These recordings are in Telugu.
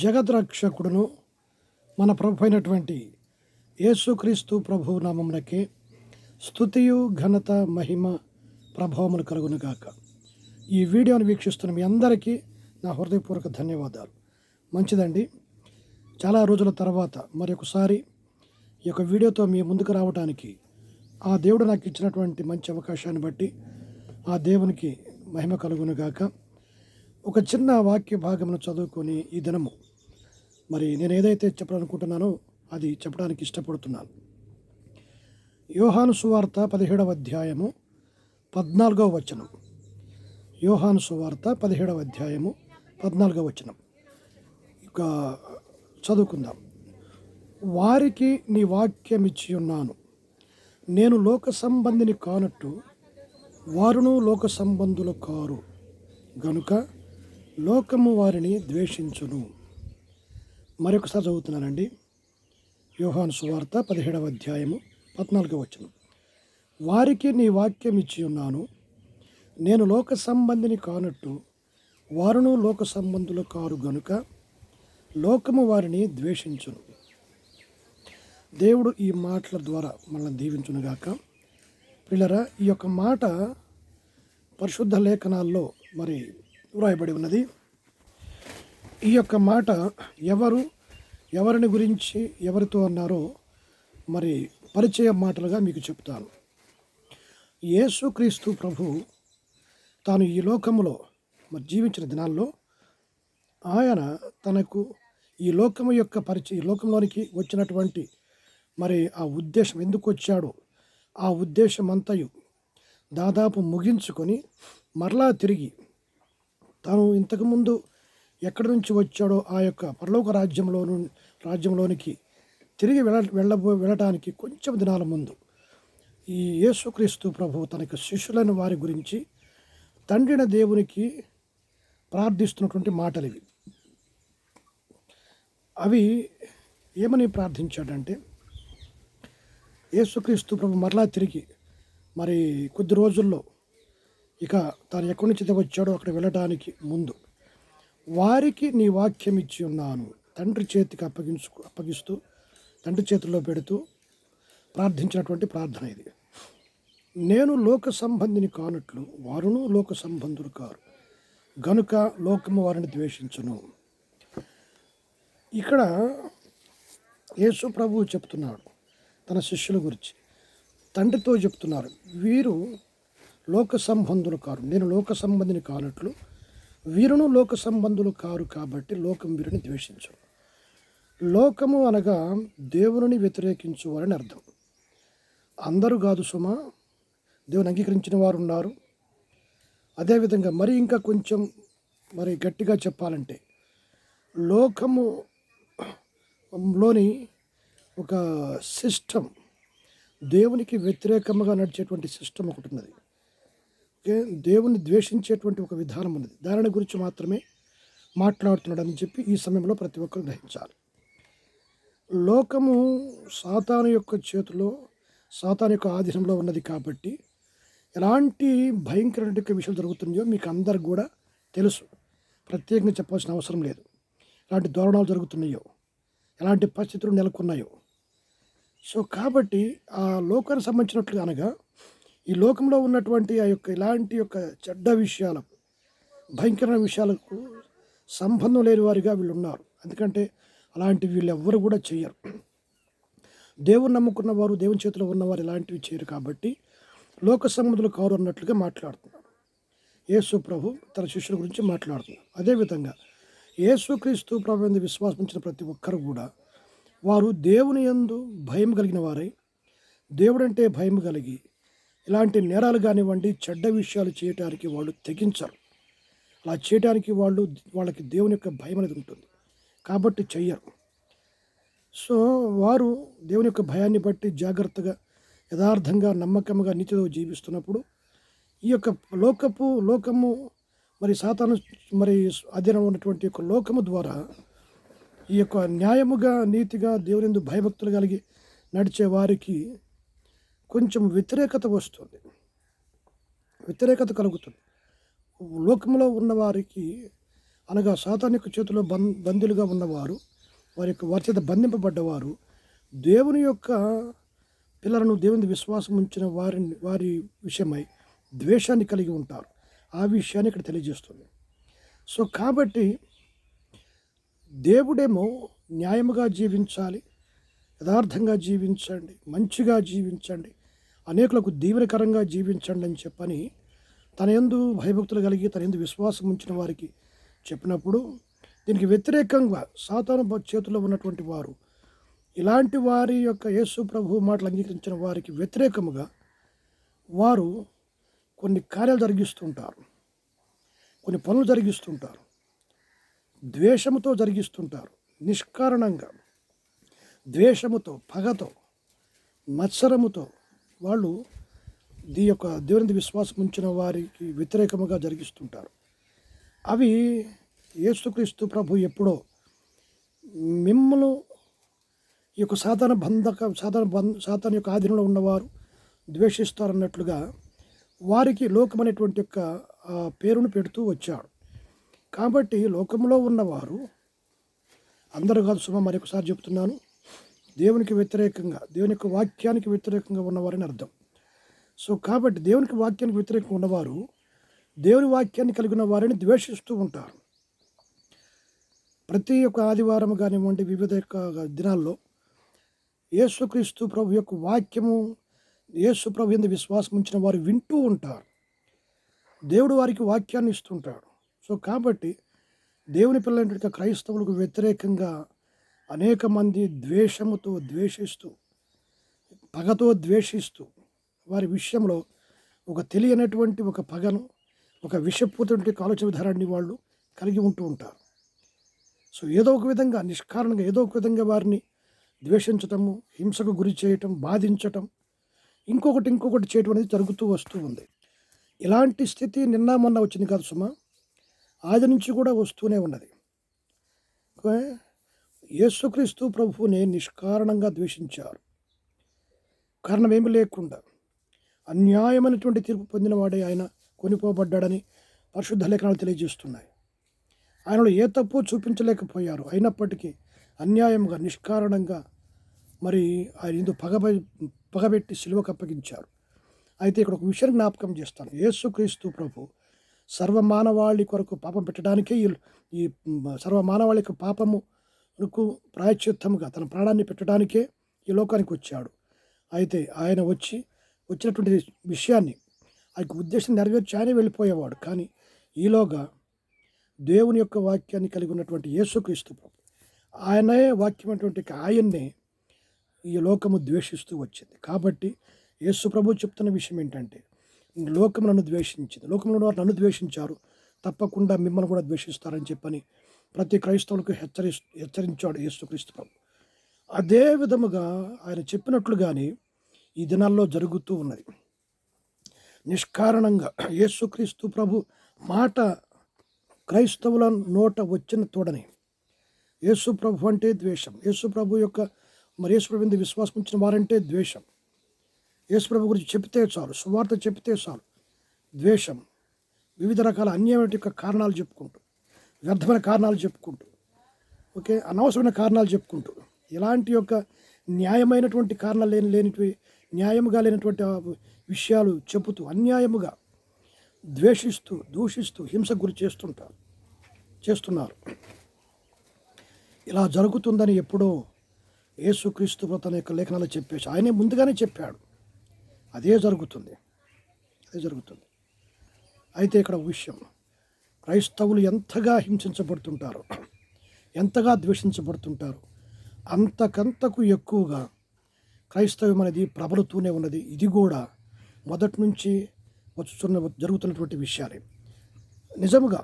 జగద్రక్షకుడును మన ప్రభు అయినటువంటి యేసుక్రీస్తు ప్రభు నామమునకే స్థుతియు ఘనత మహిమ ప్రభావములు కలుగును గాక. ఈ వీడియోను వీక్షిస్తున్న మీ అందరికీ నా హృదయపూర్వక ధన్యవాదాలు. మంచిదండి. చాలా రోజుల తర్వాత మరొకసారి ఈ యొక్క వీడియోతో మీ ముందుకు రావడానికి ఆ దేవుడు నాకు ఇచ్చినటువంటి మంచి అవకాశాన్ని బట్టి ఆ దేవునికి మహిమ కలుగును గాక. ఒక చిన్న వాక్య భాగమును చదువుకొని ఈ దినము మరి నేను ఏదైతే చెప్పాలనుకుంటున్నానో అది చెప్పడానికి ఇష్టపడుతున్నాను. యోహాను సువార్త పదిహేడవ అధ్యాయము పద్నాలుగవ వచనం. యోహాను సువార్త పదిహేడవ అధ్యాయము పద్నాలుగవ వచనం. ఇక చదువుకుందాం. వారికి నీ వాక్యం ఇచ్చి ఉన్నాను నేను లోక సంబంధిని కానట్టు వారును లోక సంబంధులు కారు. గనుక లోకము వారిని ద్వేషించును. మరొకసారి చదువుతున్నానండి. యోహాను సువార్త పదిహేడవ అధ్యాయము పద్నాలుగవ వచనం. వారికి నీ వాక్యం ఇచ్చి ఉన్నాను. నేను లోక సంబంధిని కానట్టు వారును లోక సంబంధులు కారు గనుక లోకము వారిని ద్వేషించును. దేవుడు ఈ మాటల ద్వారా మనల్ని దీవించునుగాక. పిల్లరా ఈ యొక్క మాట పరిశుద్ధ లేఖనాల్లో మరి వ్రాయబడి ఉన్నది. ఈ యొక్క మాట ఎవరు ఎవరిని గురించి ఎవరితో అన్నారో మరి పరిచయ మాటలుగా మీకు చెప్తాను. యేసుక్రీస్తు ప్రభు తాను ఈ లోకములో మరి జీవించిన దినాల్లో ఆయన తనకు ఈ లోకము యొక్క పరిచయ ఈ లోకంలోనికి వచ్చినటువంటి మరి ఆ ఉద్దేశం ఎందుకు వచ్చాడో ఆ ఉద్దేశం అంతయు దాదాపు ముగించుకొని మరలా తిరిగి తాను ఇంతకుముందు ఎక్కడి నుంచి వచ్చాడో ఆ యొక్క పరలోక రాజ్యంలోను రాజ్యంలోనికి తిరిగి వెళ్ళ వెళ్ళబో వెళ్ళటానికి కొంచెం దినాల ముందు ఈ యేసుక్రీస్తు ప్రభు తనకి శిష్యులైన వారి గురించి తండ్రిన దేవునికి ప్రార్థిస్తున్నటువంటి మాటలు ఇవి అవి ఏమని ప్రార్థించాడంటే యేసుక్రీస్తు ప్రభు మరలా తిరిగి మరి కొద్ది రోజుల్లో ఇక తాను ఎక్కడి నుంచి వచ్చాడో అక్కడ వెళ్ళడానికి ముందు వారికి నీ వాక్యం ఇచ్చి ఉన్నాను. తండ్రి చేతికి అప్పగించు అప్పగిస్తూ తండ్రి చేతిలో పెడుతూ ప్రార్థించినటువంటి ప్రార్థన ఇది. నేను లోక సంబంధిని కానట్లు వారును లోక సంబంధులు కారు. గనుక లోకము వారిని ద్వేషించును. ఇక్కడ యేసు ప్రభువు చెప్తున్నాడు తన శిష్యుల గురించి. తండ్రితో చెప్తున్నారు వీరు లోక సంబంధులు కారు. నేను లోక సంబంధిని కానట్లు వీరును లోక సంబంధులు కారు కాబట్టి లోకం వీరిని ద్వేషించు లోకము అనగా దేవుని వ్యతిరేకించువారని అర్థం. అందరూ కాదు సుమ దేవుని అంగీకరించిన వారు ఉన్నారు. అదేవిధంగా మరి ఇంకా కొంచెం మరి గట్టిగా చెప్పాలంటే లోకము లోని ఒక సిస్టమ్ దేవునికి వ్యతిరేకంగా నడిచేటువంటి సిస్టమ్ ఒకటి ఉన్నది. దేవుని ద్వేషించేటువంటి ఒక విధానం ఉన్నది. దానిని గురించి మాత్రమే మాట్లాడుతున్నాడని చెప్పి ఈ సమయంలో ప్రతి ఒక్కరు గ్రహించాలి. లోకము సాతాను యొక్క చేతిలో సాతాను యొక్క ఆధీనంలో ఉన్నది కాబట్టి ఎలాంటి భయంకరమైన విషయాలు జరుగుతున్నాయో మీకు అందరికి కూడా తెలుసు. ప్రత్యేకంగా చెప్పాల్సిన అవసరం లేదు. ఎలాంటి దోరణాలు జరుగుతున్నాయో ఎలాంటి పరిస్థితులు నెలకొన్నాయో. సో కాబట్టి ఆ లోకానికి సంబంధించినట్లు అనగా ఈ లోకంలో ఉన్నటువంటి ఆ యొక్క ఇలాంటి యొక్క చెడ్డ విషయాలకు భయంకరమైన విషయాలకు సంబంధం లేని వారిగా వీళ్ళు ఉన్నారు. ఎందుకంటే అలాంటి వీళ్ళు ఎవ్వరు కూడా చేయరు. దేవుని నమ్ముకున్న వారు దేవుని చేతిలో ఉన్నవారు ఇలాంటివి చేయరు కాబట్టి లోక సంబంధులు కారు అన్నట్లుగా మాట్లాడుతున్నారు. యేసు ప్రభు తన శిష్యుల గురించి మాట్లాడుతున్నారు. అదేవిధంగా యేసుక్రీస్తు ప్రభు మీద విశ్వాసించిన ప్రతి ఒక్కరు కూడా వారు దేవుని యందు భయం కలిగిన వారై దేవుడంటే భయం కలిగి ఇలాంటి నేరాలు కానివ్వండి చెడ్డ విషయాలు చేయటానికి వాళ్ళు తెగించరు. అలా చేయడానికి వాళ్ళు వాళ్ళకి దేవుని యొక్క భయం అనేది ఉంటుంది. కాబట్టి చెయ్యరు. సో వారు దేవుని యొక్క భయాన్ని బట్టి జాగ్రత్తగా యథార్థంగా నమ్మకంగా నీతితో జీవిస్తున్నప్పుడు ఈ యొక్క లోకపు లోకము మరి సాతాను మరి అధీనంలో ఉన్నటువంటి యొక్క లోకము ద్వారా ఈ యొక్క న్యాయముగా నీతిగా దేవునిందు భయభక్తులు కలిగి నడిచే వారికి కొంచెం వ్యతిరేకత వస్తుంది. వ్యతిరేకత కలుగుతుంది. లోకంలో ఉన్నవారికి అనగా సాతానిక చేతిలో బం బందీలుగా ఉన్నవారు వారి యొక్క వారి చేత బంధింపబడ్డవారు దేవుని యొక్క పిల్లలను దేవుని విశ్వాసం ఉంచిన వారి వారి విషయమై ద్వేషాన్ని కలిగి ఉంటారు. ఆ విషయాన్ని ఇక్కడ తెలియజేస్తుంది. సో కాబట్టి దేవుడేమో న్యాయముగా జీవించాలి యథార్థంగా జీవించండి మంచిగా జీవించండి అనేకులకు దీవెనకరంగా జీవించండి అని చెప్పని తన ఎందు భయభక్తులు కలిగి తన ఎందు విశ్వాసం ఉంచిన వారికి చెప్పినప్పుడు దీనికి వ్యతిరేకంగా సాతాను చేతిలో ఉన్నటువంటి వారు ఇలాంటి వారి యొక్క యేసు ప్రభు మాటలు అంగీకరించిన వారికి వ్యతిరేకముగా వారు కొన్ని కార్యాలు జరిగిస్తుంటారు. కొన్ని పనులు జరిగిస్తుంటారు. ద్వేషముతో జరిగిస్తుంటారు. నిష్కారణంగా ద్వేషముతో పగతో మత్సరముతో వాళ్ళు దీ యొక్క దేవుని విశ్వాసం ఉంచిన వారికి వ్యతిరేకముగా జరిగిస్తుంటారు. అవి యేసుక్రీస్తు ప్రభు ఎప్పుడో మిమ్మల్ని ఈ యొక్క సాధారణ బంధక సాధారణ బంధ సాధారణ యొక్క ఆధీనంలో ఉన్నవారు ద్వేషిస్తారన్నట్లుగా వారికి లోకమైనటువంటి యొక్క పేరును పెడుతూ వచ్చాడు. కాబట్టి లోకంలో ఉన్నవారు అందరూ కాదు సుమ మరొకసారి చెప్తున్నాను. దేవునికి వ్యతిరేకంగా దేవుని యొక్క వాక్యానికి వ్యతిరేకంగా ఉన్నవారని అర్థం. సో కాబట్టి దేవునికి వాక్యానికి వ్యతిరేకంగా ఉన్నవారు దేవుని వాక్యాన్ని కలిగిన వారిని ద్వేషిస్తూ ఉంటారు. ప్రతి ఒక్క ఆదివారం కానివ్వండి వివిధ యొక్క దినాల్లో యేసుక్రీస్తు ప్రభు యొక్క వాక్యము యేసు ప్రభు ఎందు విశ్వాసం ఉంచిన వారు వింటూ ఉంటారు. దేవుడు వారికి వాక్యాన్ని ఇస్తుంటాడు. సో కాబట్టి దేవుని పిల్లలంటే క్రైస్తవులకు వ్యతిరేకంగా అనేక మంది ద్వేషముతో ద్వేషిస్తూ పగతో ద్వేషిస్తూ వారి విషయంలో ఒక తెలియనటువంటి ఒక పగను ఒక విషపూటువంటి ఆలోచన విధానాన్ని వాళ్ళు కలిగి ఉంటూ ఉంటారు. సో ఏదో ఒక విధంగా నిష్కారణంగా ఏదో ఒక విధంగా వారిని ద్వేషించటము హింసకు గురి చేయటం బాధించటం ఇంకొకటి ఇంకొకటి చేయటం అనేది జరుగుతూ వస్తూ ఉంది. ఇలాంటి స్థితి నిన్న మొన్న వచ్చింది కాదు సుమా. ఆది నుంచి కూడా వస్తూనే ఉన్నది. యేసుక్రీస్తు ప్రభువుని నిష్కారణంగా ద్వేషించారు. కారణం ఏమి లేకుండా అన్యాయమైనటువంటి తీర్పు పొందినవాడే ఆయన కొనిపోబడ్డాడని పరిశుద్ధ లేఖనాలు తెలియజేస్తున్నాయి. ఆయనలో ఏ తప్పు చూపించలేకపోయారు. అయినప్పటికీ అన్యాయంగా నిష్కారణంగా మరి ఆయన ఇందు పగబ పగబెట్టి సిలువకు అప్పగించారు. అయితే ఇక్కడ ఒక విషయం జ్ఞాపకం చేస్తాను. యేసుక్రీస్తు ప్రభు సర్వమానవాళి కొరకు పాపం పెట్టడానికే ఈ సర్వమానవాళికి పాపము యొక్క ప్రాయశ్చిత్తముగా తన ప్రాణాన్ని పెట్టడానికే ఈ లోకానికి వచ్చాడు. అయితే ఆయన వచ్చి వచ్చినటువంటి విషయాన్ని ఆయనకు ఉద్దేశం నెరవేర్చి ఆయనే వెళ్ళిపోయేవాడు. కానీ ఈలోగా దేవుని యొక్క వాక్యాన్ని కలిగి ఉన్నటువంటి యేసుక్రీస్తు ప్రభు ఆయనే వాక్యమైనటువంటి ఆయన్నే ఈ లోకము ద్వేషిస్తూ వచ్చింది. కాబట్టి యేసు ప్రభు చెప్తున్న విషయం ఏంటంటే లోకం నన్ను ద్వేషించింది. లోకంలో వారు నన్ను ద్వేషించారు. తప్పకుండా మిమ్మల్ని కూడా ద్వేషిస్తారని చెప్పని ప్రతి క్రైస్తవులకు హెచ్చరి హెచ్చరించాడు యేసుక్రీస్తు ప్రభు. అదే విధముగా ఆయన చెప్పినట్లుగానే ఈ దినాల్లో జరుగుతూ ఉన్నది. నిష్కారణంగా యేసుక్రీస్తు ప్రభు మాట క్రైస్తవుల నోట వచ్చిన తోడని. యేసు ప్రభు అంటే ద్వేషం. యేసు ప్రభు యొక్క మరి యేసు ప్రభు మీద విశ్వాసం ఉంచిన వారంటే ద్వేషం. యేసు ప్రభు గురించి చెప్తే చాలు సువార్త చెప్తే చాలు. ద్వేషం. వివిధ రకాల అన్యాయం యొక్క కారణాలు చెప్పుకుంటూ. వ్యర్థమైన కారణాలు చెప్పుకుంటూ ఓకే అనవసరమైన కారణాలు చెప్పుకుంటూ ఇలాంటి యొక్క న్యాయమైనటువంటి కారణాలు లేని లేనివి న్యాయముగా లేనటువంటి విషయాలు చెబుతూ అన్యాయముగా ద్వేషిస్తూ దూషిస్తూ హింసకు గురి చేస్తుంటారు చేస్తున్నారు. ఇలా జరుగుతుందని ఎప్పుడో యేసుక్రీస్తు తన యొక్క లేఖనాలు చెప్పేసి ఆయనే ముందుగానే చెప్పాడు. అదే జరుగుతుంది. అదే జరుగుతుంది. అయితే ఇక్కడ విషయం. క్రైస్తవులు ఎంతగా హింసించబడుతుంటారు ఎంతగా ద్వేషించబడుతుంటారు అంతకంతకు ఎక్కువగా క్రైస్తవం అనేది ప్రబలుతూనే ఉన్నది. ఇది కూడా మొదటి నుంచి వస్తున్న జరుగుతున్నటువంటి విషయాలే. నిజముగా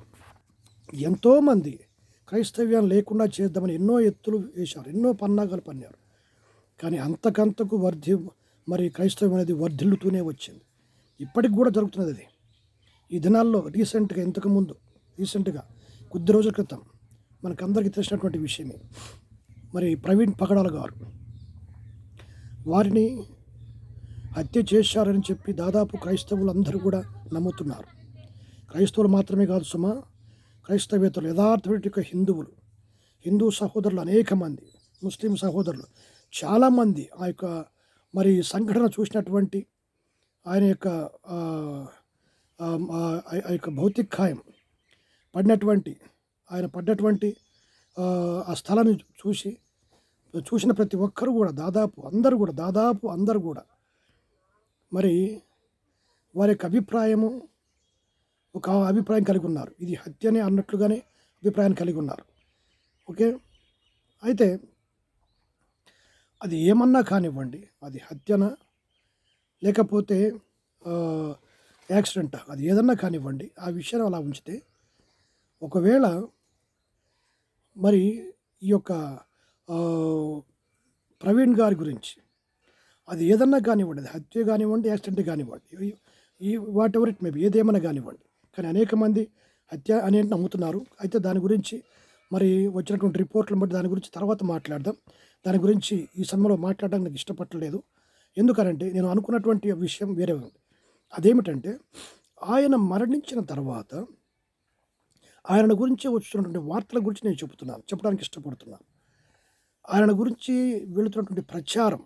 ఎంతోమంది క్రైస్తవ్యం లేకుండా చేద్దామని ఎన్నో ఎత్తులు వేశారు ఎన్నో పన్నాగాలు పన్నారు. కానీ అంతకంతకు వర్ధి మరి క్రైస్తవం అనేది వర్ధిల్లుతూనే వచ్చింది. ఇప్పటికి కూడా జరుగుతున్నది అది. ఈ దినాల్లో రీసెంట్గా ఇంతకుముందు రీసెంట్గా కొద్ది రోజుల క్రితం మనకందరికీ తెలిసినటువంటి విషయమే. మరి ప్రవీణ్ పగడాల గారు వారిని హత్య చేశారని చెప్పి దాదాపు క్రైస్తవులు అందరూ కూడా నమ్ముతున్నారు. క్రైస్తవులు మాత్రమే కాదు సుమా క్రైస్తవేతలు యథార్థమైన హిందువులు హిందూ సహోదరులు అనేక మంది ముస్లిం సహోదరులు చాలామంది ఆ యొక్క మరి సంఘటన చూసినటువంటి ఆయన యొక్క ఆ, ఆ యొక్క భౌతిక ఖాయం పడినటువంటి ఆయన పడ్డటువంటి ఆ, స్థలాన్ని చూసి చూసిన ప్రతి ఒక్కరు కూడా దాదాపు అందరూ కూడా దాదాపు అందరూ కూడా మరి వారి యొక్క అభిప్రాయము ఒక అభిప్రాయం కలిగి ఉన్నారు. ఇది హత్యనే అన్నట్లుగానే అభిప్రాయం కలిగి ఉన్నారు. ఓకే? అయితే అది ఏమన్నా కానివ్వండి అది హత్యన? లేకపోతే యాక్సిడెంట్ యాక్సిడెంటా? అది ఏదన్నా కానివ్వండి ఆ విషయాన్ని అలా ఉంచితే ఒకవేళ మరి ఈ యొక్క ప్రవీణ్ గారి గురించి అది ఏదన్నా కానివ్వండి అది హత్య కానివ్వండి యాక్సిడెంట్ కానివ్వండి ఈ- వాట్ ఎవర్ ఇట్ మేబీ ఏదేమైనా కానివ్వండి కానీ అనేక మంది హత్య అనే నమ్ముతున్నారు. అయితే దాని గురించి మరి వచ్చినటువంటి రిపోర్ట్లను బట్టి దాని గురించి తర్వాత మాట్లాడదాం. దాని గురించి ఈ సమయంలో మాట్లాడడానికి నాకు ఇష్టపడలేదు. ఎందుకనంటే నేను అనుకున్నటువంటి విషయం వేరే ఉంది. అదేమిటంటే ఆయన మరణించిన తర్వాత ఆయన గురించి వచ్చినటువంటి వార్తల గురించి నేను చెబుతున్నాను చెప్పడానికి ఇష్టపడుతున్నాను. ఆయన గురించి వెళుతున్నటువంటి ప్రచారం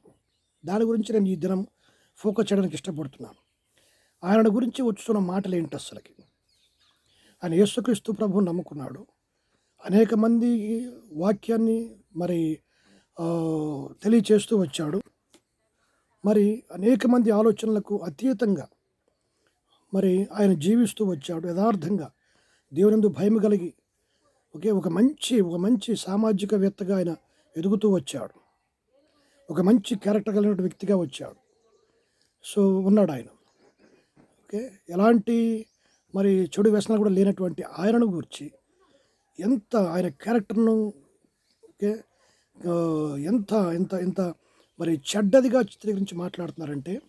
దాని గురించి నేను ఈ దినం ఫోకస్ చేయడానికి ఇష్టపడుతున్నాను. ఆయన గురించి వచ్చుతున్న మాటలు ఏంటి అసలుకి? ఆయన యేసుక్రీస్తు ప్రభు నమ్ముకున్నాడు. అనేక మంది వాక్యాన్ని మరి తెలియచేస్తూ వచ్చాడు. మరి అనేక మంది ఆలోచనలకు అతీతంగా మరి ఆయన జీవిస్తూ వచ్చాడు యథార్థంగా. దేవునందు భయం కలిగి ఒకే ఒక మంచి ఒక మంచి సామాజికవేత్తగా ఆయన ఎదుగుతూ వచ్చాడు. ఒక మంచి క్యారెక్టర్ కలిగిన వ్యక్తిగా వచ్చాడు. సో ఉన్నాడు ఆయన. ఓకే? ఎలాంటి మరి చెడు వ్యసనాలు కూడా లేనటువంటి ఆయనను గురించి ఎంత ఆయన క్యారెక్టర్ను ఓకే? ఎంత ఎంత ఎంత మరి చెడ్డదిగా చిత్రీకరించి మాట్లాడుతున్నారంటే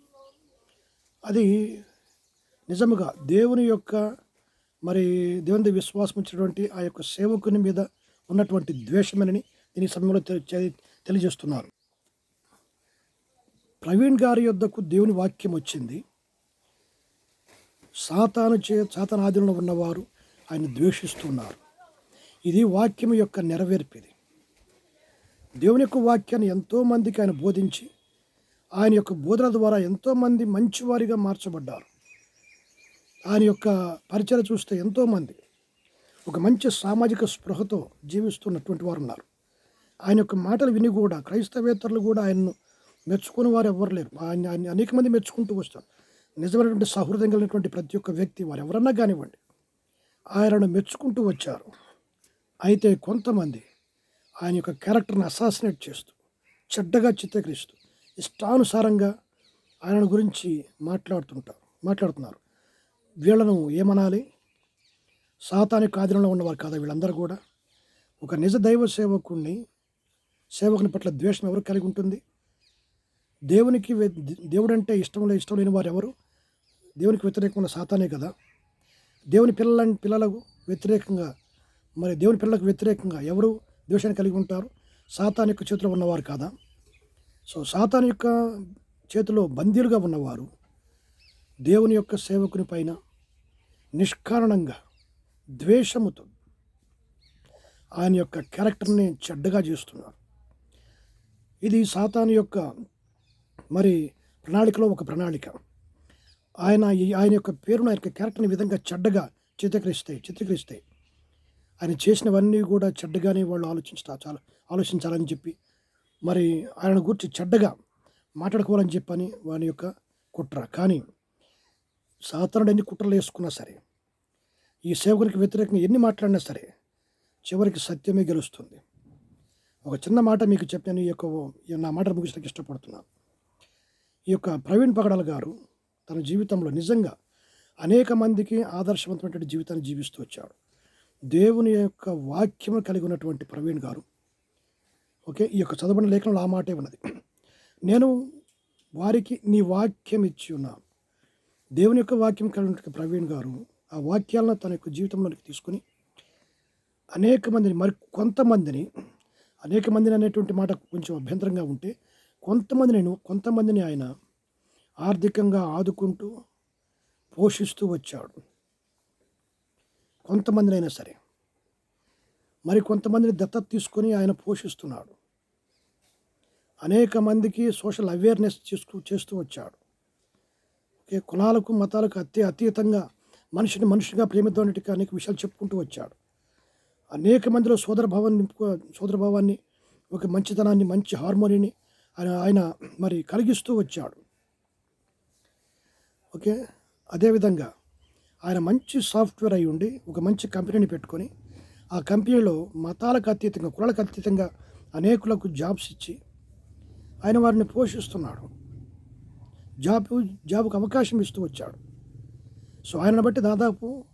అది నిజముగా దేవుని యొక్క మరి దేవుని విశ్వాసం ఇచ్చినటువంటి ఆ యొక్క సేవకుని మీద ఉన్నటువంటి ద్వేషమని దీని సమయంలో తెలియజేస్తున్నారు. ప్రవీణ్ గారి యొద్దకు దేవుని వాక్యం వచ్చింది. సాతాను చే సాతాను ఆధీనంలో ఉన్నవారు ఆయన ద్వేషిస్తున్నారు. ఇది వాక్యం యొక్క నెరవేర్పిది. దేవుని యొక్క వాక్యాన్ని ఎంతోమందికి ఆయన బోధించి ఆయన యొక్క బోధన ద్వారా ఎంతోమంది మంచివారిగా మార్చబడ్డారు. ఆయన యొక్క పరిచయం చూస్తే ఎంతోమంది ఒక మంచి సామాజిక స్పృహతో జీవిస్తున్నటువంటి వారు ఉన్నారు. ఆయన యొక్క మాటలు విని కూడా క్రైస్తవేతరులు కూడా ఆయన్ను మెచ్చుకుని వారు ఎవరు లేరు. ఆయన ఆయన అనేక మంది మెచ్చుకుంటూ వస్తారు. నిజమైనటువంటి సహృదయం కలిగినటువంటి ప్రతి ఒక్క వ్యక్తి వారు ఎవరన్నా కానివ్వండి ఆయనను మెచ్చుకుంటూ వచ్చారు. అయితే కొంతమంది ఆయన యొక్క క్యారెక్టర్ని అసాసినేట్ చేస్తూ చెడ్డగా చిత్రీకరిస్తూ ఇష్టానుసారంగా ఆయన గురించి మాట్లాడుతుంటారు మాట్లాడుతున్నారు. వీళ్ళను ఏమనాలి? సాతానిక ఆధీనంలో ఉన్నవారు కాదా వీళ్ళందరూ కూడా? ఒక నిజ దైవ సేవకుణ్ణి సేవకుని పట్ల ద్వేషం ఎవరు కలిగి ఉంటుంది? దేవునికి దేవుడంటే ఇష్టం లే ఇష్టం లేని వారు ఎవరు? దేవునికి వ్యతిరేకమైన సాతానే కదా. దేవుని పిల్లల పిల్లలకు వ్యతిరేకంగా మరి దేవుని పిల్లలకు వ్యతిరేకంగా ఎవరు ద్వేషాన్ని కలిగి ఉంటారు? సాతాన్ యొక్క చేతిలో ఉన్నవారు కాదా? సో సాతాన్ యొక్క చేతిలో బందీలుగా ఉన్నవారు దేవుని యొక్క సేవకుని పైన నిష్కారణంగా ద్వేషముతో ఆయన యొక్క క్యారెక్టర్ని చెడ్డగా చేస్తున్నారు. ఇది సాతాను యొక్క మరి ప్రణాళికలో ఒక ప్రణాళిక. ఆయన ఆయన యొక్క పేరును ఆయన యొక్క క్యారెక్టర్ని విధంగా చెడ్డగా చిత్రీకరిస్తాయి చిత్రీకరిస్తాయి ఆయన చేసినవన్నీ కూడా చెడ్డగానే వాళ్ళు ఆలోచించాలి చాలా ఆలోచించాలని చెప్పి మరి ఆయన గురించి చెడ్డగా మాట్లాడుకోవాలని చెప్పని వాని యొక్క కుట్ర. కానీ సాతానుడు ఎన్ని కుట్రలు వేసుకున్నా సరే ఈ సేవకుడికి వ్యతిరేకంగా ఎన్ని మాట్లాడినా సరే చివరికి సత్యమే గెలుస్తుంది. ఒక చిన్న మాట మీకు చెప్పాను ఈ యొక్క నా మాట ముగించడానికి ఇష్టపడుతున్నాను. ఈ యొక్క ప్రవీణ్ పగడాల గారు తన జీవితంలో నిజంగా అనేక మందికి ఆదర్శవంతమైనటువంటి జీవితాన్ని జీవిస్తూ వచ్చాడు. దేవుని యొక్క వాక్యము కలిగి ఉన్నటువంటి ప్రవీణ్ గారు. ఓకే ఈ యొక్క చదవబడిన లేఖనంలో ఆ మాటే ఉన్నది. నేను వారికి నీ వాక్యం ఇచ్చి ఉన్నాను. దేవుని యొక్క వాక్యం కలిగిన ప్రవీణ్ గారు ఆ వాక్యాలను తన యొక్క జీవితంలోకి తీసుకుని అనేక మందిని మరి కొంతమందిని అనేక మందిని అనేటువంటి మాట కొంచెం అభ్యంతరంగా ఉంటే కొంతమంది నేను కొంతమందిని ఆయన ఆర్థికంగా ఆదుకుంటూ పోషిస్తూ వచ్చాడు. కొంతమందినైనా సరే. మరి కొంతమందిని దత్తత తీసుకొని ఆయన పోషిస్తున్నాడు. అనేక మందికి సోషల్ అవేర్నెస్ చేసుకు చేస్తూ వచ్చాడు. ఓకే కులాలకు మతాలకు అతి అతీతంగా మనిషిని మనిషిగా ప్రేమిద్దానికి అనేక విషయాలు చెప్పుకుంటూ వచ్చాడు. అనేక మందిలో సోదరభావాన్ని నింపుకో సోదరభావాన్ని ఒక మంచితనాన్ని మంచి హార్మోనీని ఆయన ఆయన మరి కలిగిస్తూ వచ్చాడు. ఓకే? అదేవిధంగా ఆయన మంచి సాఫ్ట్వేర్ అయి ఉండి ఒక మంచి కంపెనీని పెట్టుకొని ఆ కంపెనీలో మతాలకు అతీతంగా కులాలకు అతీతంగా అనేకులకు జాబ్స్ ఇచ్చి ఆయన వారిని పోషిస్తున్నాడు. జాబ్ జాబ్కు అవకాశం ఇస్తూ వచ్చాడు. సో ఆయనను బట్టి దాదాపు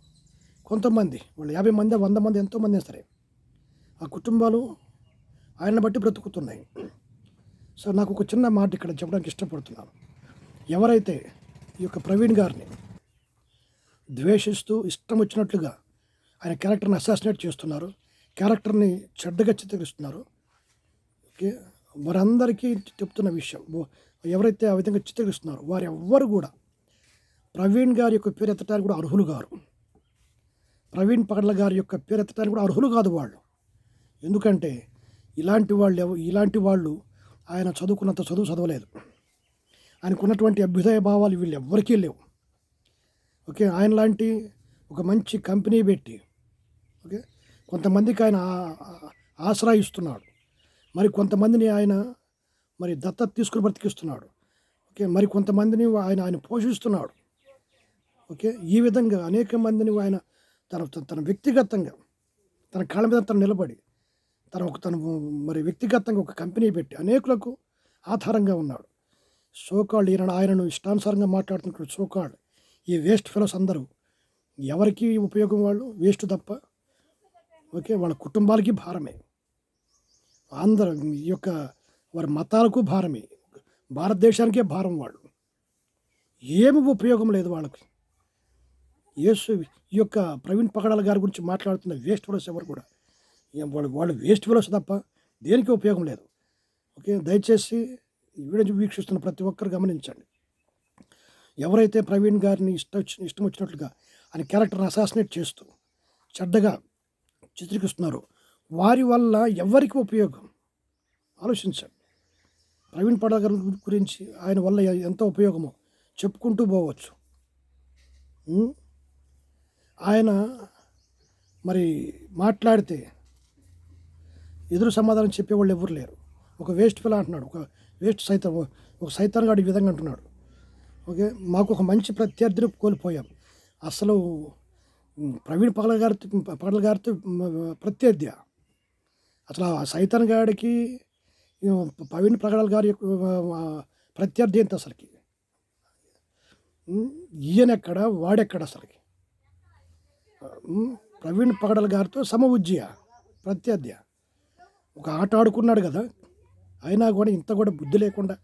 కొంతమంది వాళ్ళు యాభై మంది వంద మంది ఎంతోమంది సరే ఆ కుటుంబాలు ఆయనను బట్టి బ్రతుకుతున్నాయి. సో నాకు ఒక చిన్న మాట ఇక్కడ చెప్పడానికి ఇష్టపడుతున్నాను. ఎవరైతే ఈ యొక్క ప్రవీణ్ గారిని ద్వేషిస్తూ ఇష్టం వచ్చినట్లుగా ఆయన క్యారెక్టర్ని అసాసినేట్ చేస్తున్నారు క్యారెక్టర్ని చెడ్డగా చిత్రీకరిస్తున్నారు ఓకే? వారందరికీ చెప్తున్న విషయం ఎవరైతే ఆ విధంగా చిత్రీకరిస్తున్నారో వారు ఎవ్వరు కూడా ప్రవీణ్ గారి యొక్క పేరు ఎత్తడానికి కూడా అర్హులు గారు ప్రవీణ్ పగడ్ల గారి యొక్క పేరు ఎత్తడానికి కూడా అర్హులు కాదు వాళ్ళు. ఎందుకంటే ఇలాంటి వాళ్ళు ఇలాంటి వాళ్ళు ఆయన చదువుకున్నంత చదువు చదవలేదు. ఆయనకున్నటువంటి అభ్యుదయ భావాలు వీళ్ళు ఎవ్వరికీ లేవు. ఓకే ఆయన లాంటి ఒక మంచి కంపెనీ పెట్టి ఓకే కొంతమందికి ఆయన ఆశ్రయిస్తున్నాడు. మరి కొంతమందిని ఆయన మరి దత్తత తీసుకుని బ్రతికిస్తున్నాడు. ఓకే మరి కొంతమందిని ఆయన ఆయన పోషిస్తున్నాడు. ఓకే ఈ విధంగా అనేక మందిని ఆయన తన తన- వ్యక్తిగతంగా తన కాళ్ళ మీద తను నిలబడి తన ఒక తను మరి వ్యక్తిగతంగా ఒక కంపెనీ పెట్టి అనేకులకు ఆధారంగా ఉన్నాడు. సోకాళ్ళు ఈయన ఆయనను ఇష్టానుసారంగా మాట్లాడుతున్నటువంటి సోకాళ్ళు ఈ వేస్ట్ ఫెలోస్ అందరూ ఎవరికి ఉపయోగం వాళ్ళు? వేస్ట్ తప్ప. ఓకే వాళ్ళ కుటుంబాలకి భారమే. అందరూ ఈ యొక్క వారి మతాలకు భారమే. భారతదేశానికే భారం వాళ్ళు. ఏమి ఉపయోగం లేదు వాళ్ళకి. యేసు ఈ యొక్క ప్రవీణ్ పగడాల గారి గురించి మాట్లాడుతున్న వేస్ట్ ఫెలోస్ ఎవరు కూడా? వాళ్ళు వాళ్ళు వేస్ట్ ఫెలోస్ తప్ప దేనికి ఉపయోగం లేదు. ఓకే దయచేసి ఈ వీడియో వీక్షిస్తున్న ప్రతి ఒక్కరు గమనించండి. ఎవరైతే ప్రవీణ్ గారిని ఇష్టం ఇష్టం వచ్చినట్లుగా ఆయన క్యారెక్టర్ని అసాసినేట్ చేస్తూ చెడ్డగా చిత్రీకరిస్తున్నారో వారి వల్ల ఎవరికి ఉపయోగం? ఆలోచించండి. ప్రవీణ్ పడా గురించి ఆయన వల్ల ఎంత ఉపయోగమో చెప్పుకుంటూ పోవచ్చు. ఆయన మరి మాట్లాడితే ఎదురు సమాధానం చెప్పేవాళ్ళు ఎవరు లేరు. ఒక వేస్ట్ పిల్ల అంటున్నాడు. ఒక వేస్ట్ సైతం ఒక సైతాన్గాడు ఈ విధంగా అంటున్నాడు. ఓకే? మాకు ఒక మంచి ప్రత్యర్థిని కోల్పోయాం. అసలు ప్రవీణ్ పగల గారితో పగల గారితో ప్రత్యర్థి. అసలు ఆ సైతాన్ గాడికి ప్రవీణ్ ప్రగడాల్ గారి యొక్క ప్రత్యర్థి ఎంత అసలుకి? ఈయన ఈయనెక్కడ వాడెక్కడ అసలుకి? ప్రవీణ్ పగడల గారితో సమ ఉజ్జయ ప్రత్యర్థి. ఒక ఆట ఆడుకున్నాడు కదా అయినా కూడా ఇంత కూడా బుద్ధి లేకుండా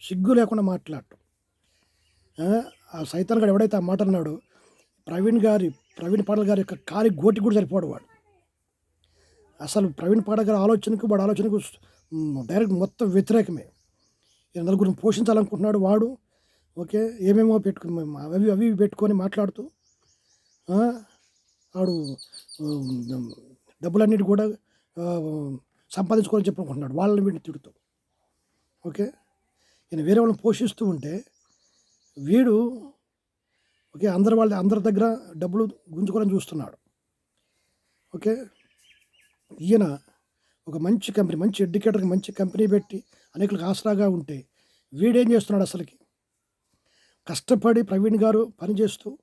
సిగ్గు లేకుండా మాట్లాడటం. ఆ, ఆ సైతాన్ గారు ఎవడైతే ఆ మాట అన్నాడో ప్రవీణ్ గారి ప్రవీణ్ పాటల్ గారి యొక్క కాలి గోటి కూడా సరిపోడు వాడు. అసలు ప్రవీణ్ పాడల గారి ఆలోచనకు వాడు ఆలోచనకు డైరెక్ట్ మొత్తం వ్యతిరేకమే. నలుగురిని పోషించాలనుకుంటున్నాడు వాడు. ఓకే ఏమేమో పెట్టుకుని అవి అవి పెట్టుకొని మాట్లాడుతూ వాడు డబ్బులన్నిటి కూడా సంపాదించుకోవాలని చెప్పనుకుంటున్నాడు వాళ్ళని వీడిని తిడుతూ. ఓకే ఈయన వేరే వాళ్ళని పోషిస్తూ ఉంటే వీడు ఓకే అందరి వాళ్ళ అందరి దగ్గర డబ్బులు గుంజుకోవాలని చూస్తున్నాడు. ఓకే ఈయన ఒక మంచి కంపెనీ మంచి ఎడ్యుకేటర్కి మంచి కంపెనీ పెట్టి అనేకులకు ఆసరాగా ఉంటే వీడేం చేస్తున్నాడు అసలుకి? కష్టపడి ప్రవీణ్ గారు పనిచేస్తూ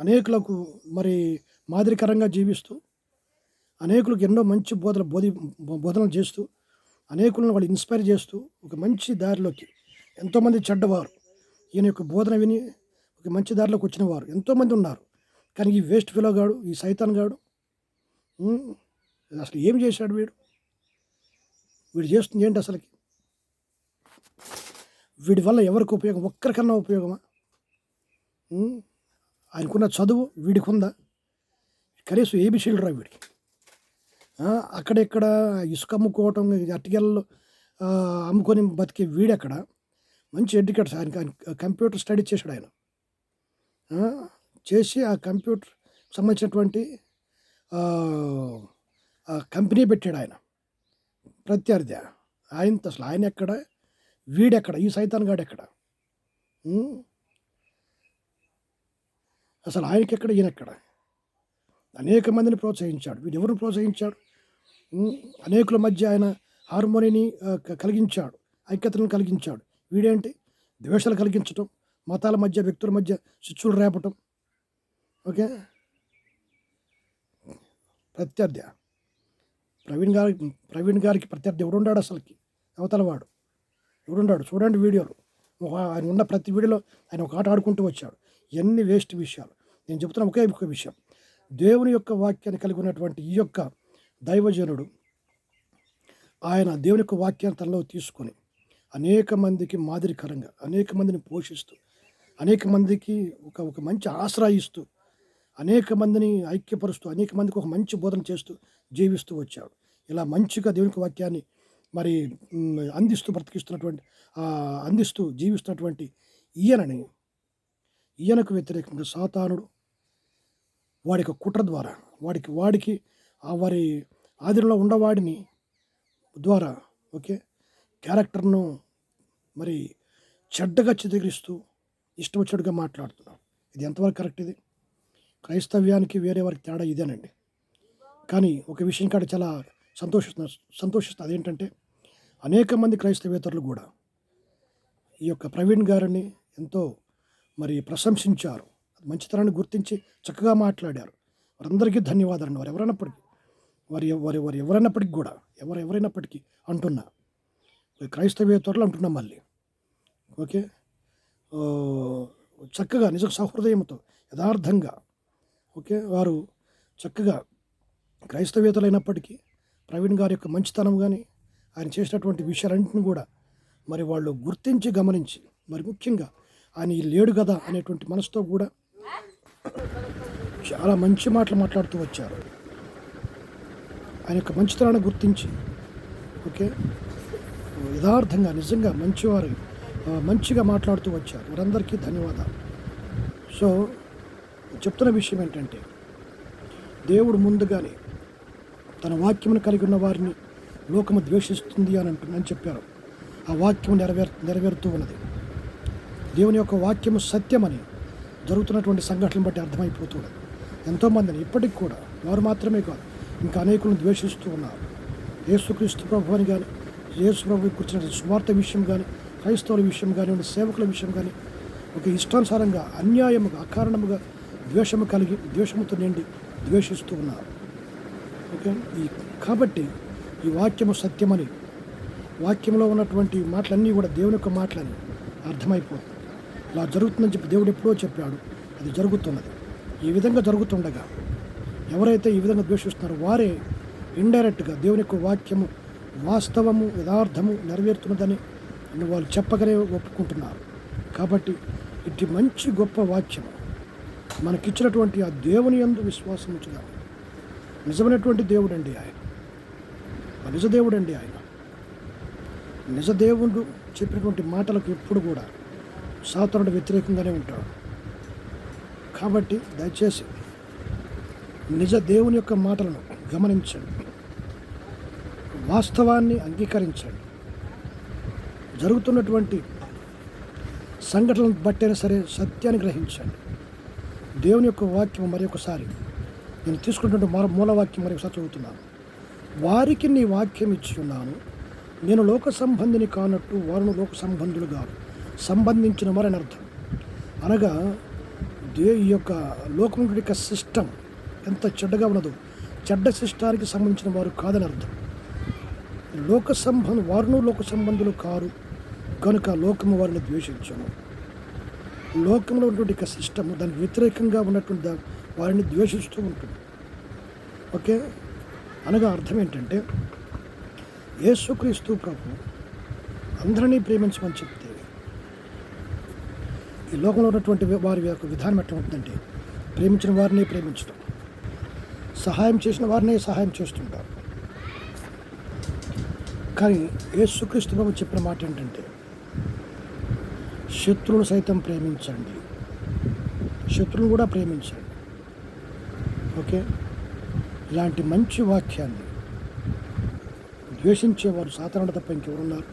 అనేకులకు మరి మాదిరికరంగా జీవిస్తూ అనేకులకు ఎన్నో మంచి బోధన బోధి బోధనలు చేస్తూ అనేకులను వాళ్ళు ఇన్స్పైర్ చేస్తూ ఒక మంచి దారిలోకి ఎంతోమంది చెడ్డవారు. ఈయన యొక్క బోధన విని ఒక మంచి దారిలోకి వచ్చిన వారు ఎంతోమంది ఉన్నారు. కానీ ఈ వేస్ట్ ఫిలో గాడు ఈ సైతాన్ గాడు అసలు ఏం చేశాడు వీడు? వీడు చేస్తుంది ఏంటి అసలుకి? వీడి వల్ల ఎవరికి ఉపయోగం? ఒక్కరికన్నా ఉపయోగమా? ఆయనకున్న చదువు వీడికి ఉందా కనీసం ఏబిసీలు రా వీడికి. అక్కడెక్కడ ఇసుక అమ్ముకోవటం అట్టికెళ్ళు అమ్ముకొని బతికే వీడెక్కడ? మంచి ఎడ్యుకేటర్ ఆయన కంప్యూటర్ స్టడీ చేశాడు ఆయన. చేసి ఆ కంప్యూటర్ సంబంధించినటువంటి కంపెనీ పెట్టాడు ఆయన. ప్రత్యర్థి. ఆయన అసలు ఆయన ఎక్కడ? వీడెక్కడ? ఈ సైతాన్ గాడు ఎక్కడ? అసలు ఆయనకి ఎక్కడ? అనేక మందిని ప్రోత్సహించాడు. వీడు ఎవరిని ప్రోత్సహించాడు? అనేకుల మధ్య ఆయన హార్మోనిని క- కలిగించాడు. ఐక్యతను కలిగించాడు. వీడేంటి? ద్వేషాలు కలిగించటం మతాల మధ్య వ్యక్తుల మధ్య శిక్షులు రేపటం. ఓకే? ప్రత్యర్థి. ప్రవీణ్ గారి ప్రవీణ్ గారికి ప్రత్యర్థి ఎవడున్నాడు అసలుకి? అవతల వాడు ఎవడున్నాడు చూడండి వీడియోలు. ఆయన ఉన్న ప్రతి వీడియోలో ఆయన ఒక ఆట ఆడుకుంటూ వచ్చాడు. ఎన్ని వేస్ట్ విషయాలు. నేను చెబుతున్న ఒకే ఒక విషయం. దేవుని యొక్క వాక్యాన్ని కలిగి ఉన్నటువంటి ఈ యొక్క దైవజనుడు ఆయన దేవుని యొక్క వాక్యాన్ని తనలో తీసుకొని అనేక మందికి మాదిరికరంగా అనేక మందిని పోషిస్తూ అనేక మందికి ఒక ఒక మంచి ఆశ్రయిస్తూ అనేక మందిని ఐక్యపరుస్తూ అనేక మందికి ఒక మంచి బోధన చేస్తూ జీవిస్తూ వచ్చాడు. ఇలా మంచిగా దేవునికి వాక్యాన్ని మరి అందిస్తూ బ్రతికిస్తున్నటువంటి అందిస్తూ జీవిస్తున్నటువంటి ఈయనని ఈయనకు వ్యతిరేకంగా సాతానుడు వాడి యొక్క కుట్ర ద్వారా వాడికి వాడికి ఆ వారి ఆదిలో ఉండవాడిని ద్వారా ఓకే క్యారెక్టర్ను మరి చెడ్డగా చిత్రీకరిస్తూ ఇష్టం వచ్చినట్టుగా మాట్లాడుతున్నాం ఇది ఎంతవరకు కరెక్ట్ ఇది? క్రైస్తవ్యానికి వేరే వారికి తేడా ఇదేనండి. కానీ ఒక విషయం కాడ చాలా సంతోషిస్తున్న సంతోషిస్తుంది అదేంటంటే అనేక మంది క్రైస్తవేతరులు కూడా ఈ యొక్క ప్రవీణ్ గారిని ఎంతో మరి ప్రశంసించారు. మంచితనాన్ని గుర్తించి చక్కగా మాట్లాడారు. వారందరికీ ధన్యవాదాలు వారు ఎవరైనప్పటికీ వారి వారి వారు ఎవరైనప్పటికీ కూడా ఎవరు ఎవరైనప్పటికీ అంటున్నా క్రైస్తవేతరులు అంటున్నాం మళ్ళీ. ఓకే? చక్కగా నిజ సహృదయంతో యథార్థంగా ఓకే? వారు చక్కగా క్రైస్తవేతలైనప్పటికీ ప్రవీణ్ గారి యొక్క మంచితనం కానీ ఆయన చేసినటువంటి విషయాలన్నింటిని కూడా మరి వాళ్ళు గుర్తించి గమనించి మరి ముఖ్యంగా ఆయన ఈ లేడు కదా అనేటువంటి మనసుతో కూడా చాలా మంచి మాటలు మాట్లాడుతూ వచ్చారు. ఆయన యొక్క మంచితనాన్ని గుర్తించి ఓకే? యథార్థంగా నిజంగా మంచివారు మంచిగా మాట్లాడుతూ వచ్చారు. వారందరికీ ధన్యవాదాలు. సో చెప్తున్న విషయం ఏంటంటే దేవుడు ముందుగానే తన వాక్యమును కలిగి ఉన్న వారిని లోకము ద్వేషిస్తుంది అని అని చెప్పారు. ఆ వాక్యం నెరవేర్ నెరవేరుతూ ఉన్నది. దేవుని యొక్క వాక్యము సత్యమని జరుగుతున్నటువంటి సంఘటనలు బట్టి అర్థమైపోతున్నది ఎంతోమందిని ఇప్పటికి కూడా వారు మాత్రమే కాదు ఇంకా అనేకులను ద్వేషిస్తూ ఉన్నారు. యేసుక్రీస్తు ప్రభు అని కానీ యేసు ప్రభు కూర్చున్న స్వార్థ విషయం కానీ క్రైస్తవుల విషయం కానివ్వండి సేవకుల విషయం కానీ ఒక ఇష్టానుసారంగా అన్యాయముగా అకారణముగా ద్వేషము కలిగి ద్వేషముతో నిండి ద్వేషిస్తూ ఉన్నారు. ఓకే? ఈ కాబట్టి ఈ వాక్యము సత్యమని వాక్యంలో ఉన్నటువంటి మాటలన్నీ కూడా దేవుని యొక్క మాటలని అర్థమైపోతుంది. ఇలా జరుగుతుందని చెప్పి దేవుడు ఎప్పుడో చెప్పాడు. అది జరుగుతున్నది. ఈ విధంగా జరుగుతుండగా ఎవరైతే ఈ విధంగా ద్వేషిస్తున్నారో వారే ఇండైరెక్ట్గా దేవుని యొక్క వాక్యము వాస్తవము యథార్థము నెరవేరుతున్నదని వాళ్ళు చెప్పగలే ఒప్పుకుంటున్నారు. కాబట్టి ఇటు మంచి గొప్ప వాక్యము మనకిచ్చినటువంటి ఆ దేవుని యందు విశ్వాసం ఉంచుదాం. నిజమైనటువంటి దేవుడండి ఆయన. ఆ నిజ ఆయన. నిజ దేవుడు చెప్పినటువంటి మాటలకు ఎప్పుడు కూడా సాతానుడు వ్యతిరేకంగానే ఉంటాడు. కాబట్టి దయచేసి నిజ దేవుని యొక్క మాటలను గమనించండి. వాస్తవాన్ని అంగీకరించండి. జరుగుతున్నటువంటి సంఘటనలను బట్టైనా సరే సత్యాన్ని గ్రహించండి. దేవుని యొక్క వాక్యం మరి ఒకసారి. నేను తీసుకుంటున్న మరో మూలవాక్యం మరి ఒకసారి చదువుతున్నాను. వారికి నీ వాక్యం ఇచ్చి ఉన్నాను. నేను లోక సంబంధిని కానట్టు వారిని లోక సంబంధులు కాదు సంబంధించిన వారని అర్థం. అనగా దే ఈ యొక్క లోకం యొక్క సిస్టమ్ ఎంత చెడ్డగా ఉన్నదో చెడ్డ సిస్టానికి సంబంధించిన వారు కాదని అర్థం. లోక సంబంధం వారును లోక సంబంధులు కారు. కనుక లోకము వారిని ద్వేషించను. లోకంలో ఉన్నటువంటి ఒక సిస్టమ్ దానికి వ్యతిరేకంగా ఉన్నటువంటి వారిని ద్వేషిస్తూ ఉంటుంది. ఓకే? అనగా అర్థం ఏంటంటే యేసుక్రీస్తు ప్రభు అందరినీ ప్రేమించమని చెప్తే ఈ లోకంలో ఉన్నటువంటి వారి యొక్క విధానం ఎట్లా ఉంటుందంటే ప్రేమించిన వారిని ప్రేమించడం సహాయం చేసిన వారినే సహాయం చేస్తుంటారు కానీ యేసుక్రీస్తు ప్రభు చెప్పిన మాట ఏంటంటే శత్రువులు సైతం ప్రేమించండి. శత్రువులు కూడా ప్రేమించండి. ఓకే? ఇలాంటి మంచి వాక్యాన్ని ద్వేషించేవారు సాతానుడు తప్ప ఇంకెవరున్నారు?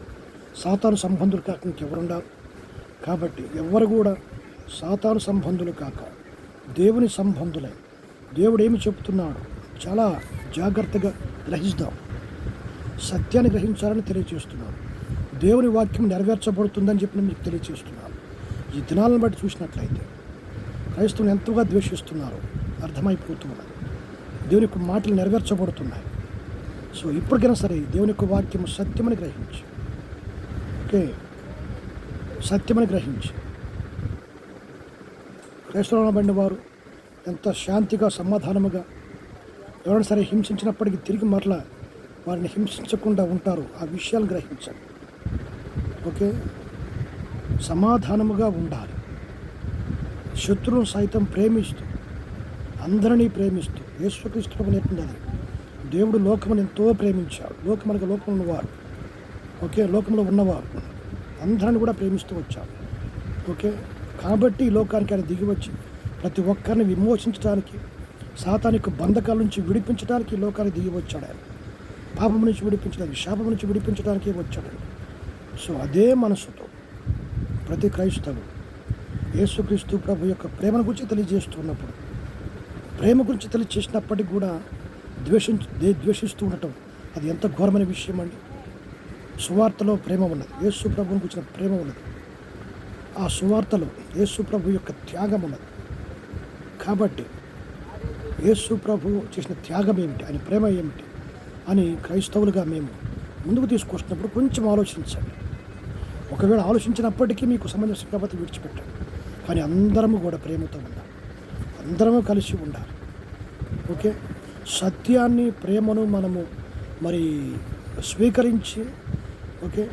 సాతాను సంబంధులు కాక ఇంకెవరున్నారు? కాబట్టి ఎవరు కూడా సాతాను సంబంధులు కాక దేవుని సంబంధులై. దేవుడు ఏమి చెప్తున్నాడు? చాలా జాగ్రత్తగా గ్రహిస్తాం. సత్యాన్ని గ్రహించాలని తెలియజేస్తున్నాను దేవుని వాక్యం నెరవేర్చబడుతుందని చెప్పి నేను మీకు తెలియజేస్తున్నాను ఈ దినాలను బట్టి చూసినట్లయితే క్రైస్తవులు ఎంతగా ద్వేషిస్తున్నారు అర్థమైపోతున్నారు దేవుని యొక్క మాటలు నెరవేర్చబడుతున్నాయి. సో ఇప్పటికైనా సరే దేవుని యొక్క వాక్యం సత్యమని గ్రహించి ఓకే? సత్యమని గ్రహించి. క్రైస్తవులబడిన వారు ఎంత శాంతిగా సమాధానముగా ఎవరైనా సరే హింసించినప్పటికీ తిరిగి మరలా వారిని హింసించకుండా ఉంటారు ఆ విషయాలు గ్రహించండి ఓకే? సమాధానముగా ఉండాలి. శత్రువును సైతం ప్రేమిస్తూ అందరినీ ప్రేమిస్తూ యేసుక్రీస్తు నేర్పింది దేవుడు లోకమును ఎంతో ప్రేమించాడు. లోకమనగా లోకంలో ఉన్నవారు ఓకే? లోకంలో ఉన్నవారు అందరిని కూడా ప్రేమిస్తూ వచ్చాడు. ఓకే? కాబట్టి ఈ లోకానికి ఆయన దిగి వచ్చి ప్రతి ఒక్కరిని విమోచించడానికి సాతానికి బంధకాల నుంచి విడిపించడానికి ఈ లోకానికి దిగి వచ్చాడు ఆయన. పాపం నుంచి విడిపించడానికి శాపం నుంచి విడిపించడానికి వచ్చాడు సో అదే మనసుతో ప్రతి క్రైస్తవు యేసుక్రీస్తు ప్రభు యొక్క ప్రేమను గురించి తెలియజేస్తున్నప్పుడు ప్రేమ గురించి తెలియజేసినప్పటికీ కూడా ద్వేషించ దే- ద్వేషిస్తూ ఉండటం అది ఎంత ఘోరమైన విషయం అండి. సువార్తలో ప్రేమ ఉన్నది యేసు ప్రభుని గురించిన ప్రేమ ఉన్నది. ఆ సువార్తలో యేసు ప్రభు యొక్క త్యాగం ఉన్నది. కాబట్టి యేసు ప్రభు చేసిన త్యాగం ఏమిటి ఆయన ప్రేమ ఏమిటి అని క్రైస్తవులుగా మేము ముందుకు తీసుకొస్తున్నప్పుడు కొంచెం ఆలోచించండి. ఒకవేళ ఆలోచించినప్పటికీ మీకు సమంజసం కాబట్టి విడిచిపెట్టండి. కానీ అందరము కూడా ప్రేమతో ఉండాలి. అందరము కలిసి ఉండాలి. ఓకే? సత్యాన్ని ప్రేమను మనము మరి స్వీకరించి ఓకే?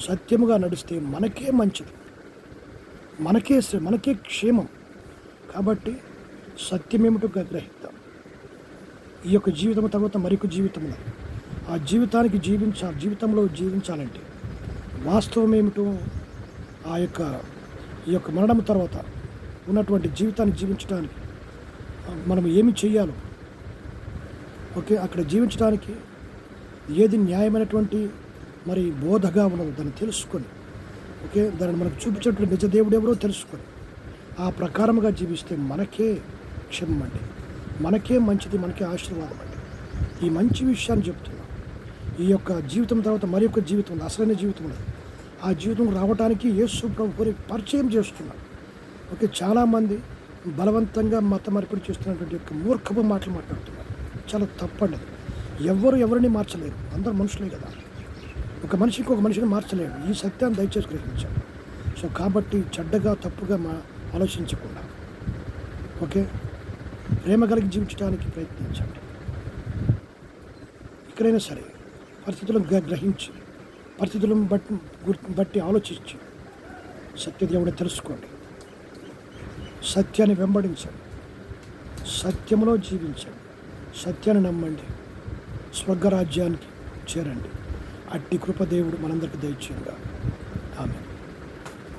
సత్యముగా నడిస్తే మనకే మంచిది. మనకే మనకే క్షేమం. కాబట్టి సత్యమేమిటో గ్రహిద్దాం. ఈ యొక్క జీవితం తర్వాత మరొక జీవితం ఆ జీవితానికి జీవించాలి జీవితంలో జీవించాలంటే వాస్తవం ఏమిటో ఆ యొక్క ఈ యొక్క మరణం తర్వాత ఉన్నటువంటి జీవితాన్ని జీవించడానికి మనం ఏమి చేయాలో ఓకే అక్కడ జీవించడానికి ఏది న్యాయమైనటువంటి మరి బోధగా ఉన్నదో దాన్ని తెలుసుకొని ఓకే దాన్ని మనకు చూపించేటువంటి నిజ దేవుడు ఎవరో తెలుసుకొని ఆ ప్రకారముగా జీవిస్తే మనకే క్షమం అండి. మనకే మంచిది మనకే ఆశీర్వాదం అండి. ఈ మంచి విషయాన్ని చెప్తున్నాం. ఈ యొక్క జీవితం తర్వాత మరి యొక్క జీవితం ఉంది అసలైన జీవితం ఉన్నది ఆ జీవితం రావడానికి యేసు ప్రభుని పరిచయం చేస్తున్నాడు ఓకే చాలామంది బలవంతంగా మత మార్పిడి చేస్తున్నటువంటి యొక్క మూర్ఖపు మాటలు మాట్లాడుతున్నారు. చాలా తప్పండి ఎవరు ఎవరిని మార్చలేరు. అందరు మనుషులే కదా. ఒక మనిషికి ఒక మనిషిని మార్చలేడు ఈ సత్యాన్ని దయచేసి గ్రహించాలి సో కాబట్టి చెడ్డగా తప్పుగా మా ఆలోచించకుండా ఓకే? ప్రేమ కలిగి జీవించడానికి ప్రయత్నించండి. ఇక్కడైనా సరే పరిస్థితులను గ్రహించి పరిస్థితులను బట్టి గుర్తు బట్టి ఆలోచించి సత్యదేవుడు తెలుసుకోండి. సత్యాన్ని వెంబడించండి. సత్యములో జీవించండి. సత్యాన్ని నమ్మండి. స్వర్గరాజ్యానికి చేరండి. అట్టి కృపదేవుడు మనందరికి దయచేయంగా ఆమె